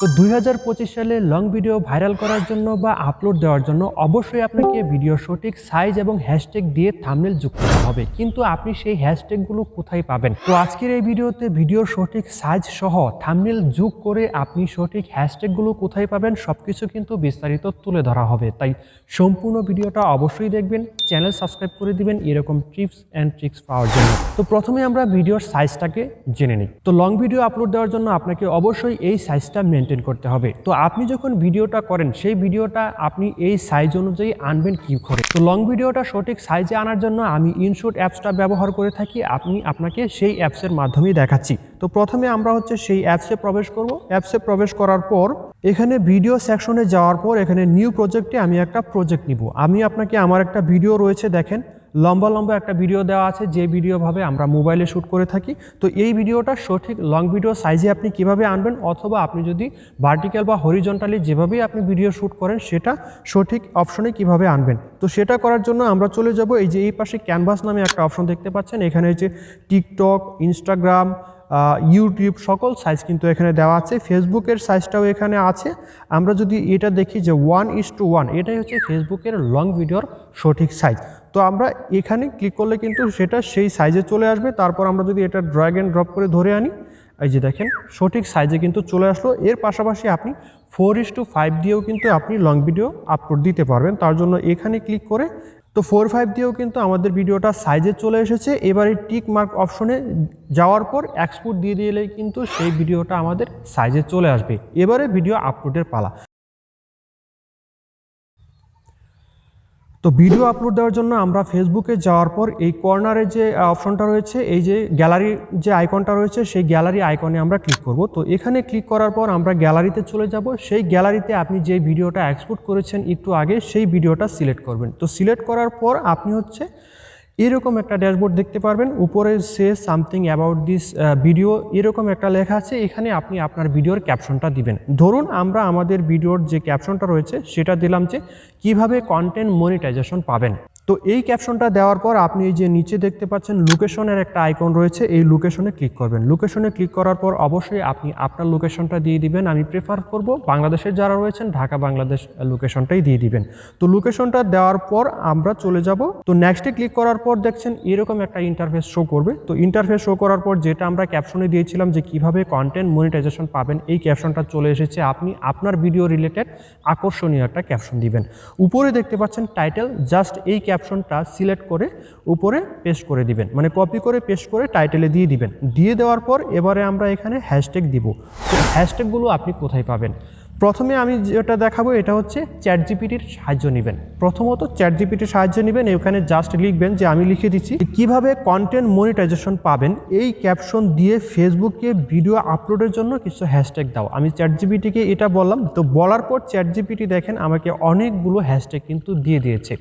তো দুই হাজার পঁচিশ সালে লং ভিডিও ভাইরাল করার জন্য বা আপলোড দেওয়ার জন্য অবশ্যই আপনাকে ভিডিও সঠিক সাইজ এবং হ্যাশট্যাগ দিয়ে থামনেল যুক্ত করতে হবে। কিন্তু আপনি সেই হ্যাশট্যাগুলো কোথায় পাবেন? তো আজকের এই ভিডিওতে ভিডিও সঠিক সাইজ সহ থামনেল যোগ করে আপনি সঠিক হ্যাশট্যাগুলো কোথায় পাবেন সব কিছু কিন্তু বিস্তারিত তুলে ধরা হবে। তাই সম্পূর্ণ ভিডিওটা অবশ্যই দেখবেন চ্যানেল সাবস্ক্রাইব করে দিবেন, এরকম টিপস অ্যান্ড ট্রিক্স পাওয়ার জন্য। তো প্রথমে আমরা ভিডিওর সাইজটাকে জেনে নিই। তো লং ভিডিও আপলোড দেওয়ার জন্য আপনাকে অবশ্যই এই সাইজটা মেনটেন করতে হবে। তো আপনি যখন ভিডিওটা করেন, সেই ভিডিওটা আপনি এই সাইজ অনুযায়ী আনবেন কি করে? তো লং ভিডিওটা সঠিক সাইজে আনার জন্য আমি ইনশুট অ্যাপসটা ব্যবহার করে থাকি। আপনি আপনাকে সেই অ্যাপসের মাধ্যমেই দেখাচ্ছি। তো প্রথমে আমরা হচ্ছে সেই অ্যাপসে প্রবেশ করব। অ্যাপসে প্রবেশ করার পর, এখানে ভিডিও সেকশনে যাওয়ার পর, এখানে নিউ প্রজেক্টে আমি একটা প্রজেক্ট নিব। আমি আপনাকে আমার একটা ভিডিও রয়েছে, দেখেন। লম্বা লম্বা একটা ভিডিও দেওয়া আছে, যে ভিডিওভাবে আমরা মোবাইলে শ্যুট করে থাকি। তো এই ভিডিওটা সঠিক লং ভিডিও সাইজে আপনি কীভাবে আনবেন, অথবা আপনি যদি ভার্টিক্যাল বা হরিজন্টালি যেভাবেই আপনি ভিডিও শ্যুট করেন, সেটা সঠিক অপশনে কীভাবে আনবেন। তো সেটা করার জন্য আমরা চলে যাব, এই যে এই পাশে ক্যানভাস নামে একটা অপশন দেখতে পাচ্ছেন, এখানে হচ্ছে টিকটক ইনস্টাগ্রাম ইউটিউব সকল সাইজ কিন্তু এখানে দেওয়া আছে। ফেসবুকের সাইজটাও এখানে আছে। আমরা যদি এটা দেখি যে ওয়ান ইস টু ওয়ান এটাই হচ্ছে ফেসবুকের লং ভিডিওর সঠিক সাইজ তো আমরা এখানে ক্লিক করলে কিন্তু সেটা সেই সাইজে চলে আসবে। তারপর আমরা যদি এটা ড্র্যাগ অ্যান্ড ড্রপ করে ধরে আনি, এই যে দেখেন, সঠিক সাইজে কিন্তু চলে আসলো। এর পাশাপাশি আপনি ফোর ইস টু ফাইভ দিয়েও কিন্তু আপনি লং ভিডিও আপলোড দিতে পারবেন। তার জন্য এখানে ক্লিক করে তো ফোর ফাইভ দিয়েও কিন্তু আমাদের ভিডিওটা সাইজে চলে এসেছে। এবারে টিক মার্ক অপশনে যাওয়ার পর এক্সপোর্ট দিয়ে দিলেই কিন্তু সেই ভিডিওটা আমাদের সাইজে চলে আসবে। এবারে ভিডিও আপলোডের পালা। তো ভিডিও আপলোড দেওয়ার জন্য আমরা ফেসবুকে যাওয়ার পর এই কর্নারে যে অপশনটা রয়েছে, এই যে গ্যালারি যে আইকনটা রয়েছে, সেই গ্যালারি আইকনে আমরা ক্লিক করব। তো এখানে ক্লিক করার পর আমরা গ্যালারিতে চলে যাব। সেই গ্যালারিতে আপনি যে ভিডিওটা এক্সপোর্ট করেছেন একটু আগে, সেই ভিডিওটা সিলেক্ট করবেন। তো সিলেক্ট করার পর আপনি হচ্ছে এরকম একটা ড্যাশবোর্ড দেখতে পারবেন। উপরে say something about this video এরকম একটা লেখা আছে। এখানে আপনি আপনার ভিডিওর ক্যাপশনটা দিবেন। ধরুন আমরা আমাদের ভিডিওর যে ক্যাপশনটা রয়েছে, সেটা দিলাম যে কীভাবে কন্টেন্ট মনিটাইজেশন পাবেন। তো এই ক্যাপশনটা দেওয়ার পর আপনি এই যে নিচে দেখতে পাচ্ছেন লোকেশনের একটা আইকন রয়েছে, এই লোকেশনে ক্লিক করবেন। লোকেশনে ক্লিক করার পর অবশ্যই আপনি আপনার লোকেশনটা দিয়ে দিবেন। আমি প্রেফার করব বাংলাদেশের যারা রয়েছেন, ঢাকা, বাংলাদেশ লোকেশনটাই দিয়ে দিবেন। তো লোকেশনটা দেওয়ার পর আমরা চলে যাব। তো নেক্সটে ক্লিক করার পর দেখছেন এরকম একটা ইন্টারফেস শো করবে। তো ইন্টারফেস শো করার পর যেটা আমরা ক্যাপশনে দিয়েছিলাম যে কীভাবে কন্টেন্ট মনিটাইজেশন পাবেন, এই ক্যাপশনটা চলে এসেছে। আপনি আপনার ভিডিও রিলেটেড আকর্ষণীয় একটা ক্যাপশন দিবেন। উপরে দেখতে পাচ্ছেন টাইটেল জাস্ট এই ক্যাপশনটা সিলেক্ট করে উপরে পেস্ট করে দিবেন। মানে কপি করে পেস্ট করে টাইটেলে দিয়ে দিবেন। দিয়ে দেওয়ার পর এবারে আমরা এখানে হ্যাশট্যাগ দিব। তো হ্যাশট্যাগুলো আপনি কোথায় পাবেন? প্রথমে আমি যেটা দেখাবো, এটা হচ্ছে চ্যাট জিপিটির সাহায্য নেবেন। প্রথমত চ্যাট জিপিটির সাহায্য নেবেন, এখানে জাস্ট লিখবেন যে আমি লিখে দিচ্ছি, কীভাবে কন্টেন্ট মনিটাইজেশন পাবেন? এই ক্যাপশন দিয়ে ফেসবুকে ভিডিও আপলোডের জন্য কিছু হ্যাশট্যাগ দাও। আমি চ্যাট জিপিটিকে এটা বললাম, তো বলার পর চ্যাট জিপিটি দেখেন আমাকে অনেকগুলো হ্যাশট্যাগ কিন্তু দিয়ে দিয়েছে।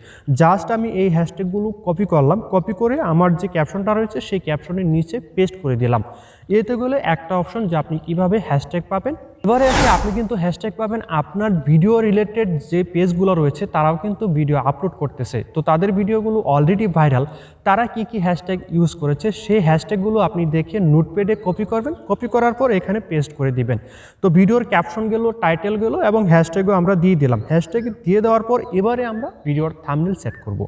জাস্ট আমি এই হ্যাশট্যাগুলো কপি করলাম কপি করে আমার যে ক্যাপশনটা রয়েছে, সেই ক্যাপশনের নিচে পেস্ট করে দিলাম। এতে গেলে একটা অপশন যে আপনি কীভাবে হ্যাশট্যাগ পাবেন। এবারে এসে আপনি কিন্তু হ্যাশট্যাগ পাবেন আপনার ভিডিও রিলেটেড যে পেজগুলো রয়েছে, তারাও কিন্তু ভিডিও আপলোড করতেছে। তো তাদের ভিডিওগুলো অলরেডি ভাইরাল তারা কি কি হ্যাশট্যাগ ইউজ করেছে, সেই হ্যাশট্যাগুলো আপনি দেখে নোটপ্যাডে কপি করবেন। কপি করার পর এখানে পেস্ট করে দিবেন। তো ভিডিওর ক্যাপশনগুলো টাইটেলগুলো এবং হ্যাশট্যাগও আমরা দিয়ে দিলাম। হ্যাশট্যাগ দিয়ে দেওয়ার পর এবারে আমরা ভিডিওর থামনেল সেট করব।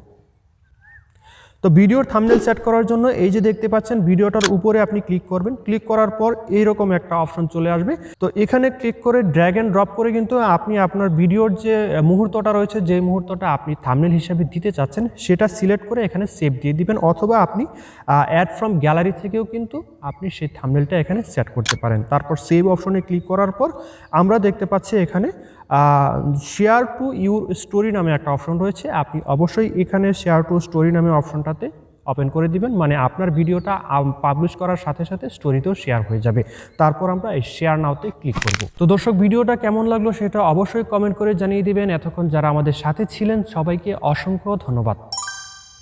তো ভিডিওর থামনেল সেট করার জন্য এই যে দেখতে পাচ্ছেন, ভিডিওটার উপরে আপনি ক্লিক করবেন। ক্লিক করার পর এইরকম একটা অপশন চলে আসবে। তো এখানে ক্লিক করে ড্র্যাগ অ্যান্ড ড্রপ করে কিন্তু আপনি আপনার ভিডিওর যে মুহূর্তটা রয়েছে, যে মুহূর্তটা আপনি থামনেল হিসাবে দিতে চাচ্ছেন, সেটা সিলেক্ট করে এখানে সেভ দিয়ে দিবেন। অথবা আপনি অ্যাড ফ্রম গ্যালারি থেকেও কিন্তু আপনি সেই থামনেলটা এখানে সেট করতে পারেন। তারপর সেভ অপশনে ক্লিক করার পর আমরা দেখতে পাচ্ছি এখানে শেয়ার টু ইউর স্টোরি নামে একটা অপশন রয়েছে। আপনি অবশ্যই এখানে শেয়ার টু স্টোরি নামে অপশনটাতে ওপেন করে দিবেন। মানে আপনার ভিডিওটা পাবলিশ করার সাথে সাথে স্টোরিতেও শেয়ার হয়ে যাবে। তারপর আমরা এই শেয়ার নাওতে ক্লিক করব। তো দর্শক, ভিডিওটা কেমন লাগল সেটা অবশ্যই কমেন্ট করে জানিয়ে দিবেন। এতক্ষণ যারা আমাদের সাথে ছিলেন, সবাইকে অসংখ্য ধন্যবাদ।